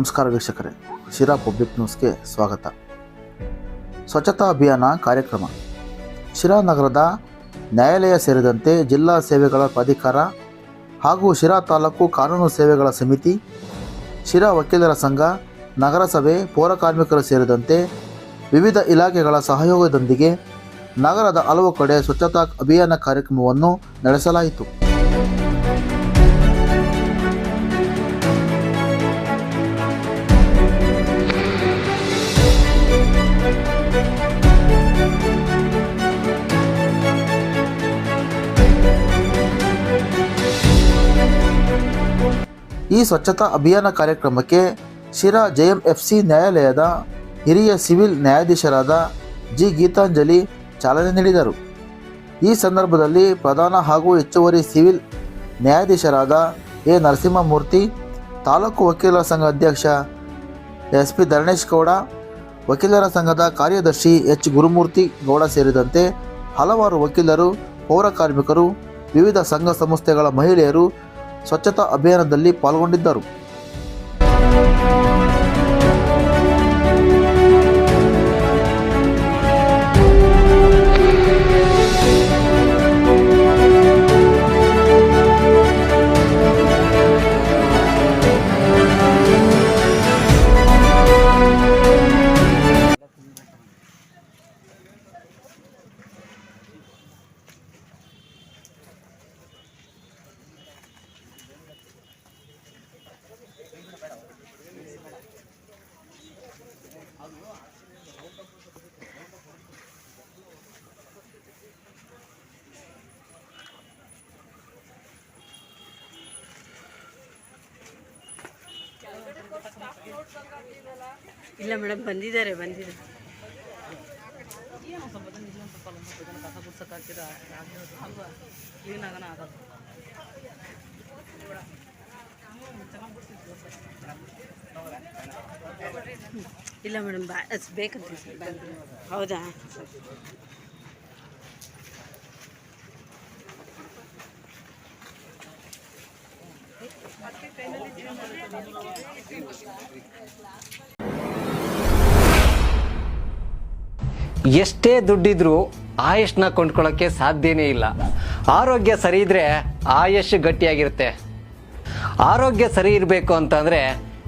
ನಮಸ್ಕಾರ ವೀಕ್ಷಕರೇ. ಶಿರಾ ಪಬ್ಲಿಕ್ ನ್ಯೂಸ್ಗೆ ಸ್ವಾಗತ. ಸ್ವಚ್ಛತಾ ಅಭಿಯಾನ ಕಾರ್ಯಕ್ರಮ. ಶಿರಾ ನಗರದ ನ್ಯಾಯಾಲಯ ಸೇರಿದಂತೆ ಜಿಲ್ಲಾ ಸೇವೆಗಳ ಪ್ರಾಧಿಕಾರ ಹಾಗೂ ಶಿರಾ ತಾಲೂಕು ಕಾನೂನು ಸೇವೆಗಳ ಸಮಿತಿ, ಶಿರಾ ವಕೀಲರ ಸಂಘ, ನಗರಸಭೆ, ಪೌರ ಕಾರ್ಮಿಕರು ಸೇರಿದಂತೆ ವಿವಿಧ ಇಲಾಖೆಗಳ ಸಹಯೋಗದೊಂದಿಗೆ ನಗರದ ಹಲವು ಕಡೆ ಸ್ವಚ್ಛತಾ ಅಭಿಯಾನ ಕಾರ್ಯಕ್ರಮವನ್ನು ನಡೆಸಲಾಯಿತು. ಈ ಸ್ವಚ್ಛತಾ ಅಭಿಯಾನ ಕಾರ್ಯಕ್ರಮಕ್ಕೆ ಶಿರಾ ಜೆಎಂಎಫ್ಸಿ ನ್ಯಾಯಾಲಯದ ಹಿರಿಯ ಸಿವಿಲ್ ನ್ಯಾಯಾಧೀಶರಾದ ಜಿ ಗೀತಾಂಜಲಿ ಚಾಲನೆ ನೀಡಿದರು. ಈ ಸಂದರ್ಭದಲ್ಲಿ ಪ್ರಧಾನ ಹಾಗೂ ಹೆಚ್ಚುವರಿ ಸಿವಿಲ್ ನ್ಯಾಯಾಧೀಶರಾದ ಎ. ನರಸಿಂಹಮೂರ್ತಿ, ತಾಲೂಕು ವಕೀಲರ ಸಂಘ ಅಧ್ಯಕ್ಷ ಎಸ್. ಪಿ. ಧರಣೇಶ್ ಗೌಡ, ವಕೀಲರ ಸಂಘದ ಕಾರ್ಯದರ್ಶಿ ಎಚ್. ಗುರುಮೂರ್ತಿ ಗೌಡ ಸೇರಿದಂತೆ ಹಲವಾರು ವಕೀಲರು, ಪೌರ ಕಾರ್ಮಿಕರು, ವಿವಿಧ ಸಂಘ ಸಂಸ್ಥೆಗಳ ಮಹಿಳೆಯರು ಸ್ವಚ್ಛತಾ ಅಭಿಯಾನದಲ್ಲಿ ಪಾಲ್ಗೊಂಡಿದ್ದರು. ಇಲ್ಲ ಮೇಡಮ್ ಬಂದಿದ್ದಾರೆ ಬಂದಿದ್ದಾರೆ ಇಲ್ಲ ಮೇಡಮ್ ಬೇಕಂತ ಹೌದಾ? ಎಷ್ಟೇ ದುಡ್ಡಿದ್ರೂ ಆಯುಷ್ನ ಕೊಂಡ್ಕೊಳ್ಳೋಕ್ಕೆ ಸಾಧ್ಯನೇ ಇಲ್ಲ. ಆರೋಗ್ಯ ಸರಿ ಇದ್ರೆ ಆಯುಷ್ ಗಟ್ಟಿಯಾಗಿರುತ್ತೆ. ಆರೋಗ್ಯ ಸರಿ ಇರಬೇಕು ಅಂತಂದ್ರೆ